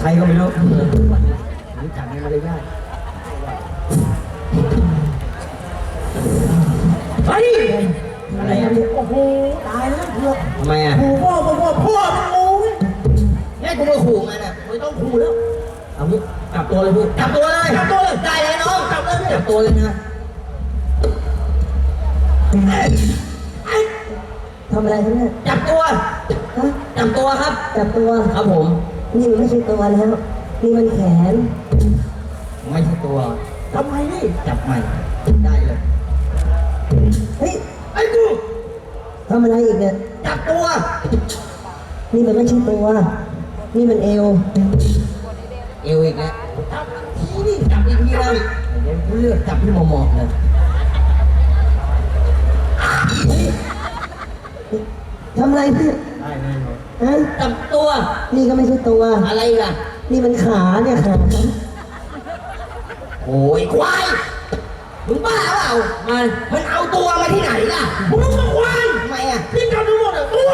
ใครก็ไม่รู้รู้จักในมารยาทเฮ้ยอะไรอะโอ้โหตายแล้วเพื่อนทำไมอะ ขู่พ่อพ่อพ่อพ่อมันงูเว้ยแม่กูมาขู่มันอะไม่ต้องขู่แล้วเอางี้จับตัวเลยพี่จับตัวเลยจับตัวเลยได้เลยน้องจับเลยจับตัวเลยนะทำอะไรครับเนี่ยจับตัวจับตัวครับ จับตัวครับผม นี่มันไม่ใช่ตัวแล้วนี่มันแขนไม่ใช่ตัวทำไมนี่จับใหม่ได้เลยเฮ้ยไอ้กูทำอะไรอีกเนี่ยจับตัว นี่มันไม่ใช่ตัว นี่มันเอว เอวอีกแล้วจับทีนี่จับอีกทีนะเดี๋ยวกูเลือกจับที่หมอกๆเลยทำอะไรเนี่ยได้แน่นอน ฮะจับตัว นี่ก็ไม่ใช่ตัว อะไรล่ะ นี่มันขาเนี่ยขาโอ้ยควาย มึงบ้าเปล่า มัน มันเอาตัวมาที่ไหนล่ะมึงมาควายทำไมอะพี่จับทั้งหมดอะตัว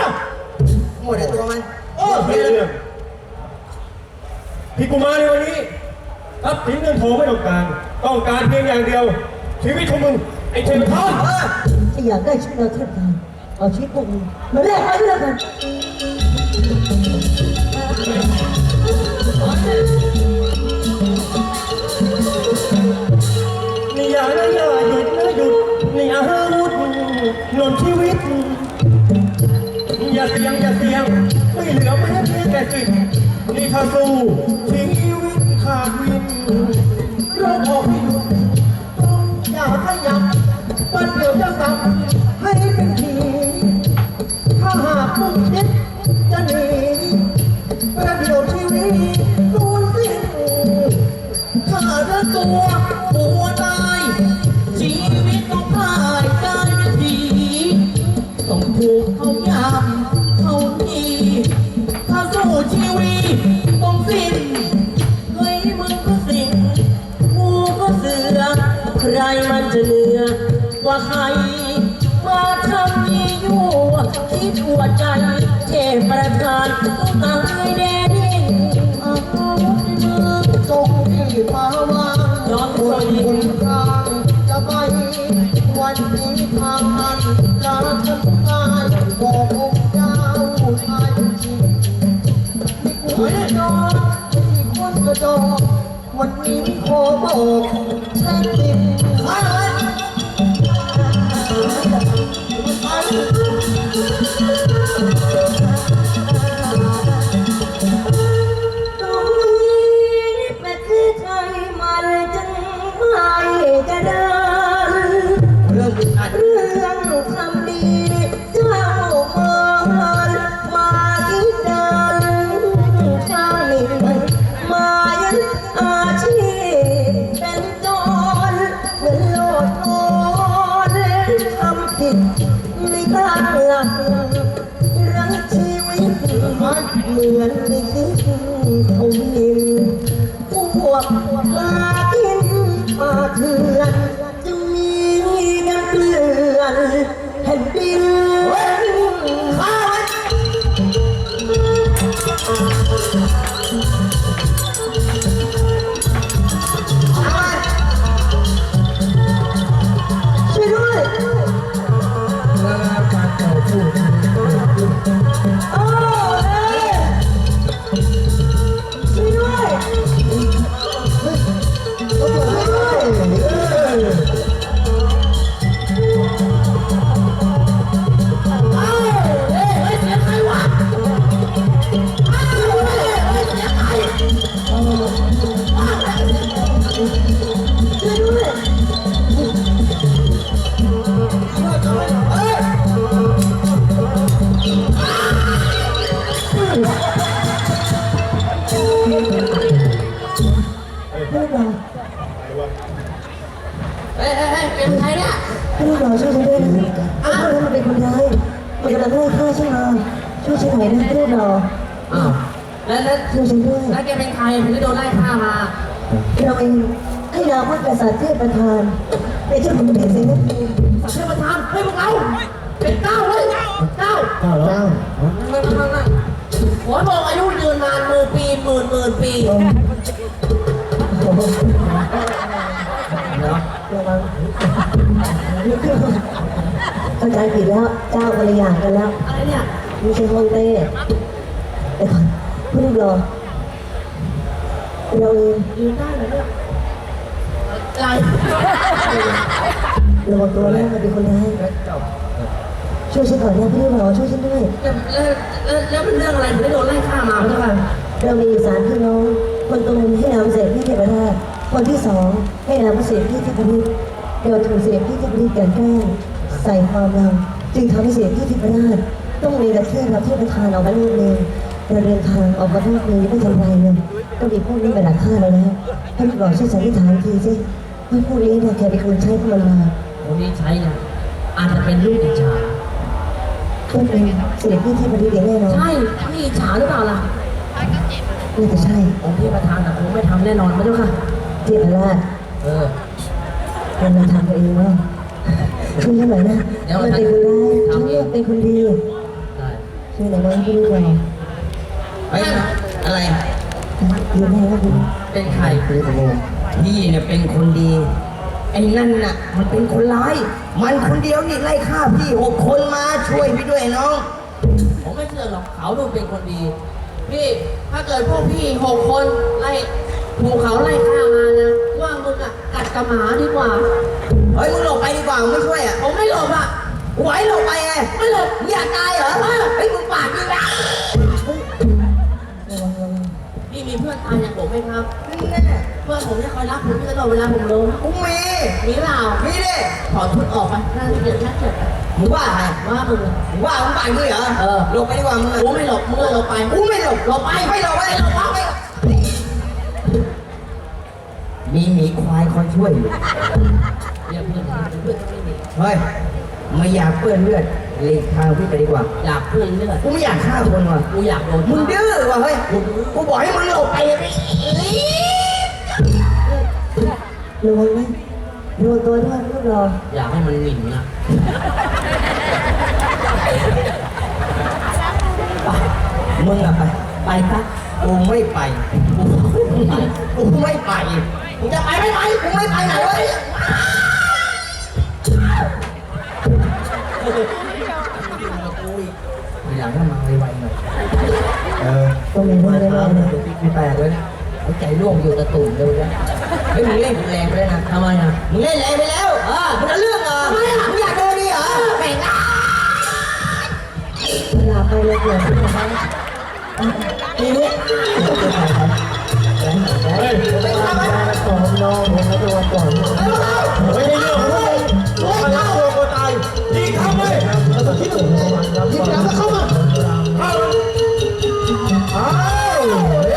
หมดแต่ตัวมัน โอ้ไม่เฮ้ยเรื่องที่กูมาในวันนี้ทรัพย์สินเงินทองไม่ต้องการ ต้องการเพียงอย่างเดียว ชีวิตของมึงไอ้เทพทองเออถ้าอยากได้ชีวิตเราเทียบกันเอาชีวิตพวกมึงมาแลกไปด้วยกัน นี่อย่านะอย่าหยุดนะหยุดนี่อาวุธหล่นชีวิต อย่าเสียงอย่าเสียงไม่เหลือแม้เพียงแต่สิ่งนี่ถ้าสู้ชีวิตขาดวินเราบอกให้หยุดต้องอย่าขยับปันเดียวจะสับให้เป็นทีถ้าหากมึงคิดานต้องตายแน่นิ่งอาในมือจงที่มาวางย้อนบไปนบนทางจะไปวันนี้ทางมันลาฉันตายบอกองค์เจ้าชายจริงไม่กลัวแน่นอนไม่มีคนกระจอกวันนี้ขอบอกแช่กินข้า ก เฮ้ยเฮ้ยเฮ้ยเป็นใครเนี่ยลูกเราช่วยฉันด้วยนะอ้าวแล้วมันเป็นคนร้ายมันกำลังไล่ฆ่าฉันมาช่วยฉันหน่อยนะลูกเราอ้าวแล้วแล้วช่วยฉันด้วยแล้วแกเป็นใครถึงได้โดนไล่ฆ่ามา เราเองให้เราพระกษัตริย์เทพประธานเป็นเจ้าของแผ่นดินนะสักเทพประธานเฮ้ยพวกเราเป็นเจ้าเว้ยเจ้าเจ้านั่งนั่งนั่งนั่งขอบอกอายุยืนนานหมื่นปีหมื่นหมื่นปี เนาะระวังเข้าใจผิดแล้วเจ้าภรรยากันแล้วอะไรเนี่ยไม่ใช่ห้องเต้เดี๋ยวก่อนพูดรอเราเองยืนได้เหรอเนี่ยอะไรระวังตัวนะมันเป็นคนร้ายช่วยฉันก่อนนะพี่รอช่วยฉันด้วยแล้วแล้วเป็นเรื่องอะไรถึงได้โดนไล่ฆ่ามาพี่ค่ะเรามีอยู่สามพี่น้องคนตรงให้นำเสด็จพี่เทพราชคนที่สอง ให้นำเสด็จพี่เทพนิตเราถูกเสด็จพี่เทพนิตกลันแกล้งใส่ความเราจึงทำให้เสด็จพี่เทพราชต้องมีประเทศเราเทพทานออกมาลูกเองเราเดินทางออกมาลูกนี้ไม่ทำไรเลยก็มีพวกนี้ไปดักฆ่าเราแล้วให้ลูกบอกช่วยสันนิษฐานทีสิว่าพวกนี้เนี่ยแกเป็นคนใช้พวกมันมาคนนี้ใช้เนี่ยอาจจะเป็นลูกอิจฉาต้องเป็นเสด็จพี่เทพนิตอย่างแน่นอนใช่นี่อิจฉาหรือเปล่าล่ะน่าจะใช่องค์เทพประธานแต่คงไม่ทำแน่นอนไม่ใช่ค่ะเทพราชเออมันมาทำตัวเองว่าช่วยฉันหน่อยนะเดี๋ยวมันเป็นคนร้ายฉันเองเนี่ยเป็นคนดีได้ช่วยหน่อยนะพี่ลูกเราเฮ้อะไรยืนให้ว่าคุณเป็นใครพี่เนี่ยเป็นคนดีไอ้นั่นน่ะ มันเป็นคนร้าย มันคนเดียวนี่ไล่ฆ่าพี่หกคนมาช่วยพี่ด้วยน้อง ผมไม่เชื่อหรอกเขาดูเป็นคนดี พี่ถ้าเกิดพวกพี่หกคนไล่ถูกเขาไล่ฆ่ามานะว่ามึงอะ กัดกระหมาดีกว่า เฮ้ยมึงหลบไปดีกว่ามึงไม่ช่วยอะผมไม่หลบอะไหวหลบไปไงไม่หลบมึงอยากตายเหรอเฮ้ยมึงปากดีนะระวังระวังพี่มีเพื่อนตายอย่างผมไหมครับ นี่แน่เพื่อนผมจะคอยรับผมตลอดเวลาผมล้มกูมีมีเปล่ามีดิถอดชุดออกไปน่าเกลียดน่าเกลียดมึงว่าใครว่ามึงอะมึงว่ามึงปากดีเหรอเออหลบไปดีกว่ามึงอะกูไม่หลบมึงเลยหลบไปกูไม่หลบหลบไปไม่หลบไม่หลบไม่หลบ มีหมีควายคอยช่วยอยู่เรียกเพื่อนเพื่อนก็ไม่มีเฮ้ยไม่อยากเปื้อนเลือดหลีกทางพี่ไปดีกว่าอยากเพื่อนเลือดกูไม่อยากฆ่าคนว่ะกูอยากโดนมึงดื้อว่ะเฮ้ยกูบอกให้มึงหลบไปเลยระวังนะระวังตัวด้วยลูกรออยากให้มันหมิ่นนะมึงอะไป ไปซะกูไม่ไป กูไม่ไปกูไม่ไปมึงจะไปไม่ไปกูไม่ไปไหนเว้ยอยากให้มาไวๆหน่อยเออต้องมีด้วยแน่ๆนะเดี๋ยวพี่กูแตกเลยนะหัวใจร่วงอยู่ตะตุ่มเลยนะเฮ้ยมึงเล่นกูแรงไปแล้วนะทำไมอะมึงเล่นแรงไปแล้วเออมึงจะเรื่องเหรอทำไมอะมึงอยากโดนดีเหรอแม่งอะเวลาไปเลยเกิดขึ้นมาทีนี้เฮ้ยของน้องผมมาตัวก่อนไม่ได้เรื่องของมึงมารับตัวกูตายยิงทำไมยิงแล้วเข้ามาเข้ามาอ้าว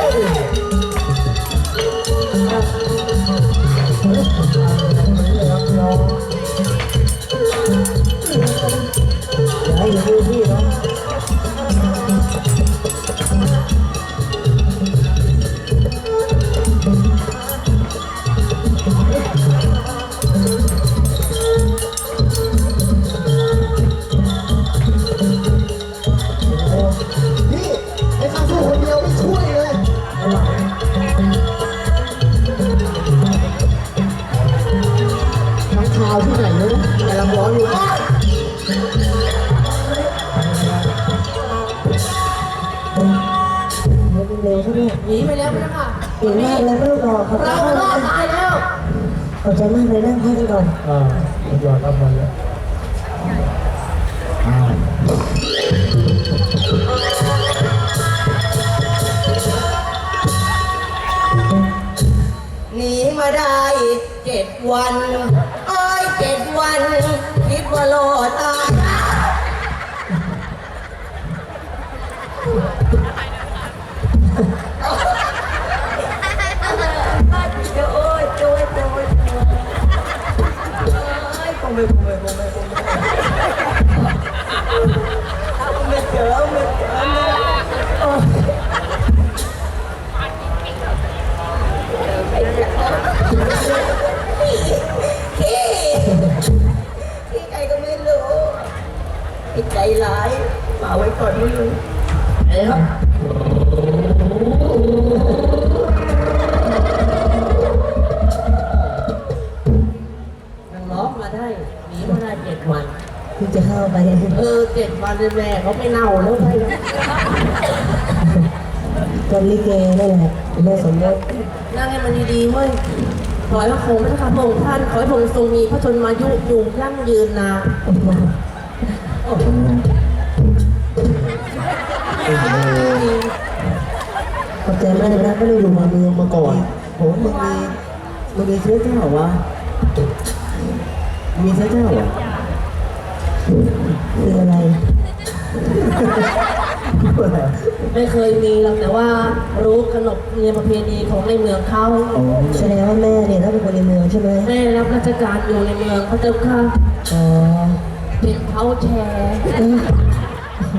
มากเลยนั่งพักกันก่อนอ่าสุดยอดครับมันแล้วหนีมาได้เจ็ดวัน เอ้ยเจ็ดวัน คิดว่ารอดตาย กดไม่รู้เออมันร้องมาได้หนีมาได้เจ็ดวัน คุณจะเข้าไปเออเจ็ดวันแม่เขาไม่เน่าแล้วไปแล้วตอนลิเกนี่แหละแม่สมยศนั่งให้มันดีๆเว้ยขอให้พระองนะคะพระองค์ท่านขอให้พระองค์ทรงมีพระชนมายุอยู่ยั่งยืนนาน ขอบใจมากนะไม่ได้อยู่มาเมืองมาก่อนโหมึงมีมึงมีเชื้อเจ้าวะมีเชื้อเจ้าเหรอคืออะไรไม่เคยมีหรอกแต่ว่ารู้ขนบเนียมประเพณีของในเมืองเขาแสดงว่าแม่เนี่ยถ้าเป็นคนในเมืองใช่ไหมแม่รับราชการอยู่ในเมืองพระเจ้าค่ะอ๋อเป็นเขาแชร์เอ้ย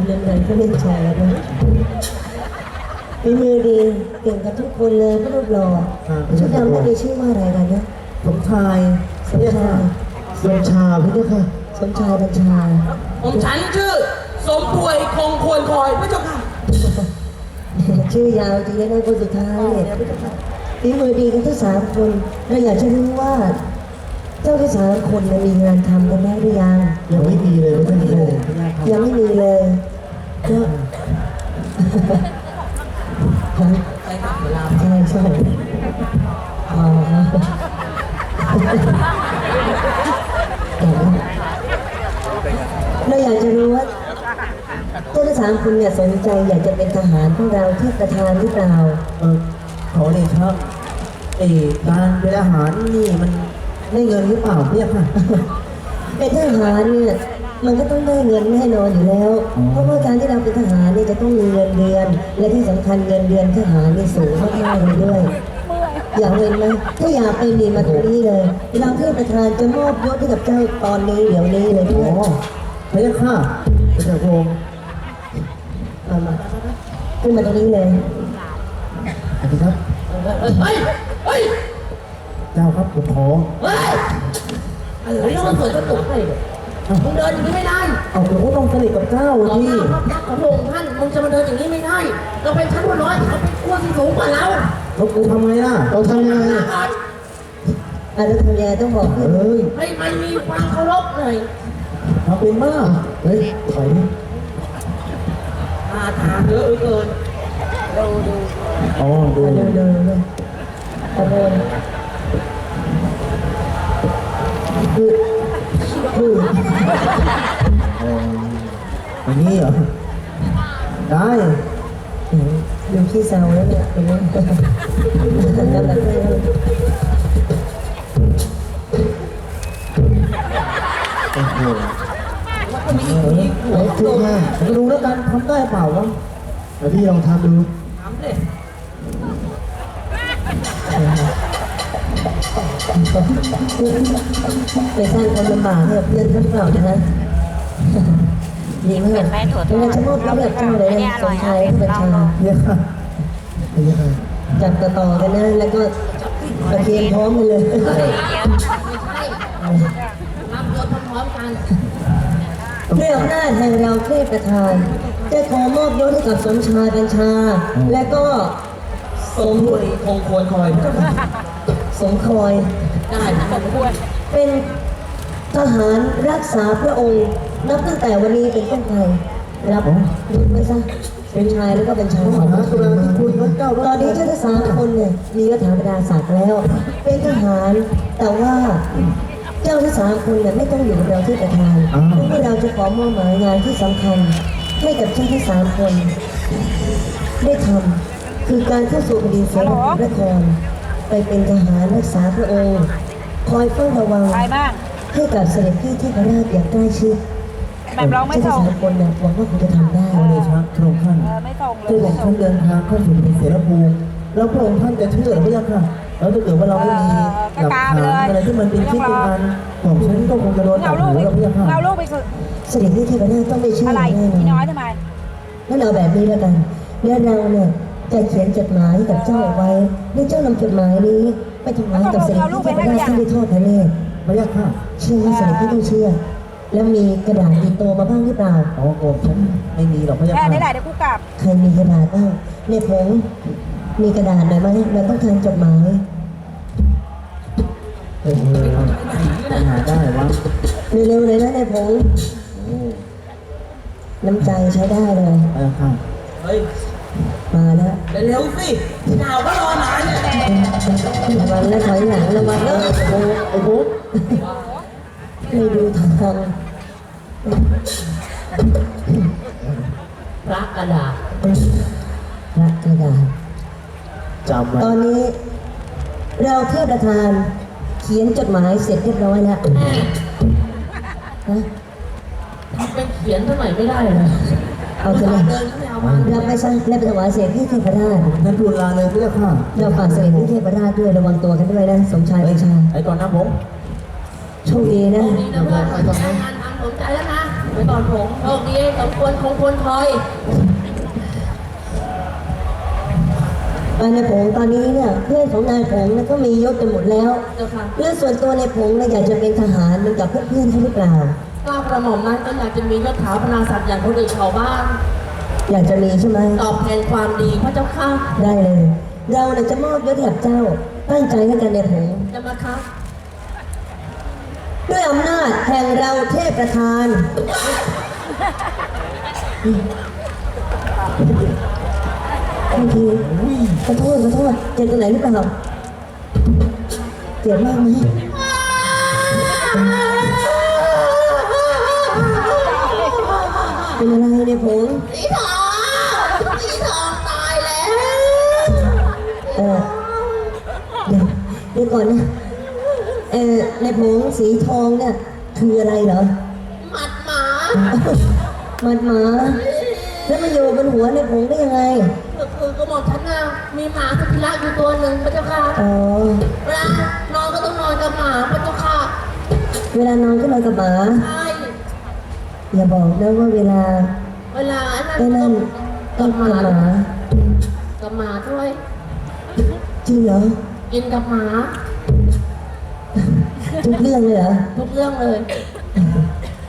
เล่นไหนก็เล่นแชร์นะ มีมือดีเก่งกับทุกคนเลยก็รูปหล่อชุดดำไม่มีชื่อว่าอะไรกันนะสมชายสมชายสมชาพี่เจ้าค่ะสมชายบัญชาผมฉันชื่อ สมป่วยคงควรคอยพระเจ้าค่ะชื่อยาวจริงๆนะคนสุดท้ายเนี่ยฝีมือดีกันทั้งสามคนเราอยากจะรู้ว่า เจ้าทั้งสามคนเนี่ยมีงานทำกันแล้วหรือยัง ยังไม่มีเลยไม่มีเลยยังไม่มีเลยก็ไปครับเวลาใช่ใช่อ๋อเราอยากจะรู้ว่าเจ้าทั้งสามคนเนี่ยสนใจอยากจะเป็นทหารพวกเราที่ประธานหรือเปล่าเออขอเลยครับเออการเป็นอาหารนี่มันได้เงินหรือเปล่าเรียกค่ะ เป็นทหารเนี่ย มันก็ต้องได้เงินแน่นอนอยู่แล้ว เพราะว่าการที่เราเป็นทหารเนี่ยจะต้องมีเงินเดือน และที่สำคัญเงินเดือนทหารนี่สูงมากๆเลยด้วย อยากเป็นไหมถ้าอยากเป็นดีมาตรงนี้เลยเราเพื่อนประธานจะมอบยศให้กับเจ้าตอนนี้เดี๋ยวนี้เลยด้วยพระยาค่ะพระเจ้าพระองค์เอามาขึ้นมาตรงนี้เลยสวัสดีครับเฮ้ยเฮ้ยเจ้าครับผมขอเฮ้ยอะไรแล้วมันเปิดกระตุกให้เนี่ย มึงเดินอย่างนี้ไม่ได้เอาผมก็ต้องสนิทกับเจ้าต่อหที่น้าพระพักตร์ของพระองค์ท่านมึงจะมาเดินอย่างนี้ไม่ได้ เราเป็นชั้นผู้น้อยเขาเป็นขั้วที่สูงกว่าเราเขากูทำไงล่ะเราทำยังไงอาจจะทำยังไงต้องบอกให้เอ้ยให้มันมีความเคารพหน่อยทำเป็นมากเฮ้ยถอยอาถามเยอะเหลือเกินอ๋อดูเดินเดินเลยตะโกน คือคืออย่างนี้เหรอ ได้ดูขี้เศร้าแล้วเนี่ยเป็นไงกำลังเลยโอ้โหเออคือแค่ผมดูแล้วกันทำได้เปล่าวะเดี๋ยวพี่ลองทำดูถามเลย ไปสร้างความลำบากให้กับเพื่อนท่านเปล่านะฮะดีมากเป็นแม่ถั่วทอดงั้นจะมอบรับแบบเจ้าเลยนะสมชายบัญชาเนี่ยค่ะเนี่ยค่ะจับต่อๆกันนะแล้วก็ประเคนพร้อมกันเลยไม่ใช่รับยศพร้อมๆกันด้วยอำนาจแห่งเราเทพประธานจะขอมอบยศให้กับสมชายบัญชา และก็สมด้วยคงควรคอย สมคอยได้ผมควรเป็นทหารรักษาพระองค์ นับตั้งแต่วันนี้เป็นต้นไปรับยศไว้ซะเป็นชายแล้วก็เป็นชายมหากรุณาธิคุณพระเจ้าตอนนี้เจ้าทั้งสามคนเนี่ยมียศถาบรรดาศักดิ์แล้ว เป็นทหารแต่ว่าเจ้าทั้งสามคนเนี่ยไม่ต้องอยู่กับเราที่ประธานเพราะว่าเราจะขอมอบหมายงานที่สำคัญให้กับเจ้าทั้งสามคน ได้ทำคือการเข้าสู่แผ่นดินเสนาพระนคร ไปเป็นทหารรักษาพระองค์ คอยเฝ้าระวัง ไปบ้าง ให้กับเสด็จพี่เทพราชอย่างใกล้ชิดแบบเราไม่เจ้าส่งสามคนเนี่ยหวังว่าคุณจะทำได้ขอเดชะพระองค์ท่านเออไม่ส่งเลคือยผมท่านเดินทางเข้าสู่เป็นเสรภูมิแล้วพระองค์ท่านจะเชื่อหรือไม่ค่ะแล้วถ้าเกิดว่าเราไม่มีหลักฐานอะไรที่มันเป็นที่เป็นอันของฉันก็คงจะโดนตัเอาดลูหูกไปแล้วพี่ค่ะ เอาลูกไปคือเสด็จพี่เทพราชต้องได้ชื่ออะไรแน่พี่นน้ออยนทำไม งั้นเอาแบบนี้แล้วกันเดี๋ยวเราเนี่ย จะเขียนจดหมายให้กับเจ้าเอาไว้ให้เจ้านำจดหมายนี้ไปถวายกับเสด็จพี่เทพราชที่ได้ทอดพระเนตรพระยาค่ะเชื่อว่าเสด็จพี่ต้องเชื่อ แล้วมีกระดาษติดตัวมาบ้างหรือเปล่าอ๋อโกบฉันไม่มีหรอกพระยาแค่ค่ะนี้แหละเดี๋ยวกูกลับใครมีกระดาษบ้างในผงมีกระดาษหน่อยไหมเราต้องการจดหมาย เออหาได้วะเร็วๆเลยนะในผงน้ำใจใช้ได้เลยเออค่ะเฮ้ย มาแล้วเร็วๆสิดาวก็รอนานเนี่ยระวังนะถอยหลังระวังนะโอ้โหโอ้โหไม่ดูทางพระกระดาษพระกระดาษจำไว้ตอนนี้ เราเทพประธานเขียนจดหมายเสร็จเรียบร้อยแล้วฮะทำเป็นเขียนเท่าไหร่ไม่ได้เลย เอาเถอะนะเดินเข้าไปเอามาเราไปสร้างและไปถวายเสียงที่เทพราชนั่นทูลลาเลยเพื่อค่ะเราฝากเสด็จที่เทพราชด้วยระวังตัวกันด้วยนะสมชายองชาไอ้ก่อนนะผมโชคดีนะนี่นะเพื่อนไปตรงนั้นทางสนใจแล้วนะไปก่อนผมโชคดีสมควรคงควรคอยนายผงตอนนี้เนี่ยเพื่อนของนายผงเนี่ยก็มียศกันหมดแล้วเจ้าค่ะเรื่องส่วนตัวในผงเนี่ยอยากจะเป็นทหารเหมือนกับเพื่อนๆเขาหรือเปล่า ก้าวกระหม่อมนั้นก็อยากจะมียศถาบรรดาศักดิ์อย่างคนอื่นเขาบ้าง อยากจะมีใช่ไหมตอบแทนความดีพระเจ้าค่ะได้เลย เราเนี่ยจะมอบยศให้กับเจ้า ตั้งใจให้กันในผงจะมาค่ะด้วยอำนาจแห่งเราเทพประธาน โอเคขอโทษขอโทษเจ็บตรงไหนหรือเปล่าเจ็บมากไหม เป็นอะไรในผงสีทองสีทองตายแล้ว เออเดี๋ยวเดี๋ยวก่อนนะ เออในผงสีทองเนี่ยคืออะไรเหรอ หมัดหมามันหมา แล้วมันอยู่บนหัวในผงได้ยังไงก็คือกระหม่อมฉันน่ะมีหมาสุธิรักอยู่ตัวหนึ่งพระเจ้าค่ะอ๋อ เวลานอนก็ต้องนอนกับหมาพระเจ้าค่ะ เวลานอนก็นอนกับหมา ใช่ อย่าบอกนะว่าเวลาเวลาไอ้ไอ้นั่นั่นนก็ต้องกับหกัมาบหมากับหมาด้วย จริงเหรอกินกับหมาทุกเรื่องเลยเหรอทุกเรื่องเลย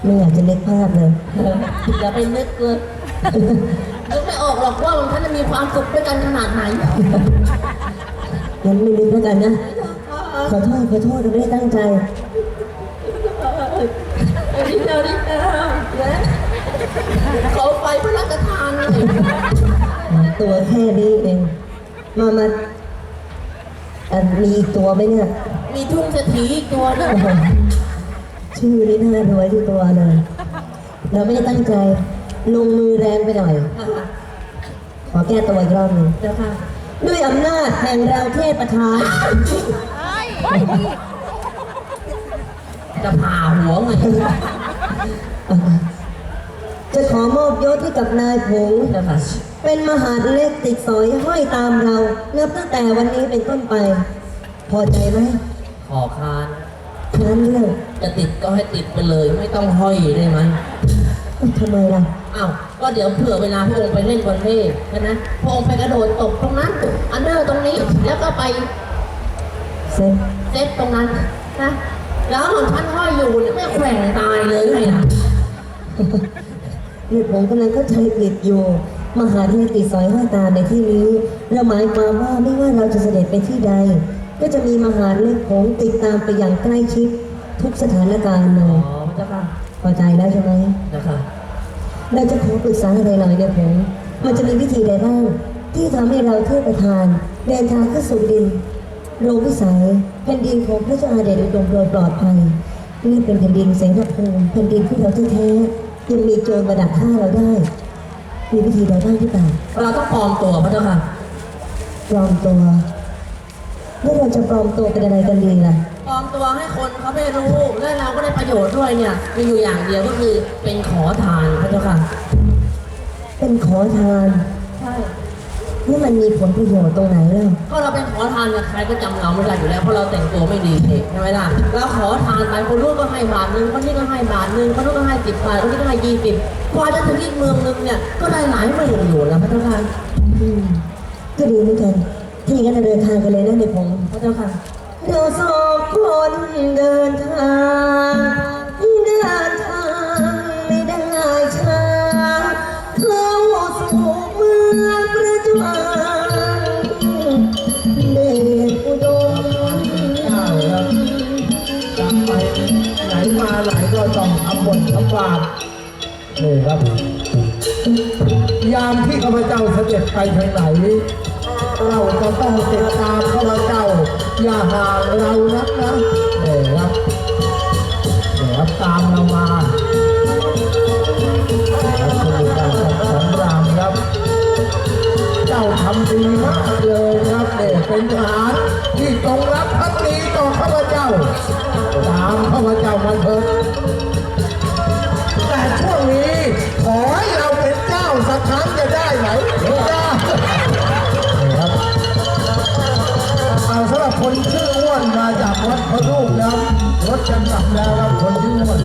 ไม่อยากจะนึกภาพเลยอย่าไปนึกเลยนึกไม่ออกหรอกว่ามันท่านจะมีความสุขด้วยกันขนาดไหนงั้นไม่นึกแล้วกันนะขอโทษขอโทษเราไม่ได้ตั้งใจนิดเดียวนิดเดีย วนะขอไฟพระราชทานเลยตัวแค่นี้เอง มามาอะมีอีกตัวไหมเนี่ย มีทุ่งเศรษฐีอีกตัวหนึงโอ้โหชื่อนี่น่ารวยทุกตัวเลย เราไม่ได้ตั้งใจ ลงมือแรงไปหน่อย ขอแก้ตัวอีกรอบหนึ่งเดี๋ยวค่ะด้วยอำนาจแห่งเราเทพประธานจะผ่าหัวไง จะขอมอบยศให้กับนายผงเดี๋ยวค่ะเป็นมหาดเล็กติดสอยห้อยตามเรานับตั้งแต่วันนี้เป็นต้นไป พอใจไหมขอคานนั้นเรื่องจะติดก็ให้ติดไปเลย ไม่ต้องห้อยได้ไหมทำไมล่ะอ้าวก็เดี๋ยวเผื่อเวลาพระองค์ไปเล่นบอลเล่ใช่ไหมพระองค์ไปกระโดดตกตรงนั้นอันเดอร์ตรงนี้แล้วก็ไปเซ็ตเซตตรงนั้นนะแล้วหล่อนท่านห้อยอยู่เนี่ยไม่แขว่งตายเลยไงล่ะ เนี่ยผมกำลังเข้าใจผิดอยู่ มหาดเล็กติดสอยห้อยตามในที่นี้เราหมายความว่าไม่ว่าเราจะเสด็จไปที่ใด ก็จะมีมหาดเล็กผมติดตามไปอย่างใกล้ชิดทุกสถานการณ์เลอ๋ยอพระเจ้าค่ะพอใจแล้วใช่ไหมนะคะเราจะขอปรึกษาอะไรหน่อยเนี่ยผม มันจะมีวิธีใดบ้างที่ทำให้เราเทพประธานเดินทางขึ้นสู่ดินโลกวิสัยแผ่นดินของพระเจ้าอาเดชอุดมโดยปลอดภัยนี่เป็นแผ่นดินเสนาภูมิแผ่นดินที่เราแท้ ๆยังมีโจรมาดักฆ่าเราได้ มีวิธีใดบ้างที่เปล่าเราต้องปลอมตัวพระเจ้าค่ะ ปลอมตัวแล้วเราจะปลอมตัวเป็นอะไรกันดีล่ะ ปลอมตัวให้คนเขาไม่รู้ และเราก็ได้ประโยชน์ด้วยเนี่ยมีอยู่อย่างเดียวก็คือเป็นขอทานพระเจ้าค่ะ เป็นขอทาน ใช่ นี่มันมีผลประโยชน์ตรงไหนเล่าก็เราเป็นขอทานเนี่ยใครก็จำเราไม่ได้อยู่แล้วเพราะเราแต่งตัวไม่ดีใช่ไหมล่ะเราขอทานไปคนนู้นก็ให้บาทหนึ่งคนนี้ก็ให้บาทหนึ่งคนนู้นก็ให้สิบบาทคนนี้ก็ให้ยี่สิบกว่าจะถึงอีกเมืองหนึงเนี่ยก็ได้หลายหมื่นอยู่แล้วพระเจ้าค่ะอืมก็ดีเหมือนกันที่งั้นเราเดินทางกันเลยนะในผมพระเจ้าค่ะ เราสองคนเดินทาง ทำบททำบาปนี่ครับ ยามที่ข้าพเจ้าเสด็จไปทางไหน เราจะต้องติดตามข้าพเจ้า อย่าห่างเรานักนะเดี๋ยวครับเดี๋ยวครับตามเรามาครับคุณผู้ชมครับของรามครับเจ้าทำดีมากเลยครับเนี่ยเป็นทหารที่ตรงรับพักดีต่อข้าพเจ้า ตามข้าพเจ้ามาเถิด เอาสำหรับคนชื่ออ้วนมาจากวัดพระรูปแล้วรถจะกลับแล้วครับคนชื่ออ้วน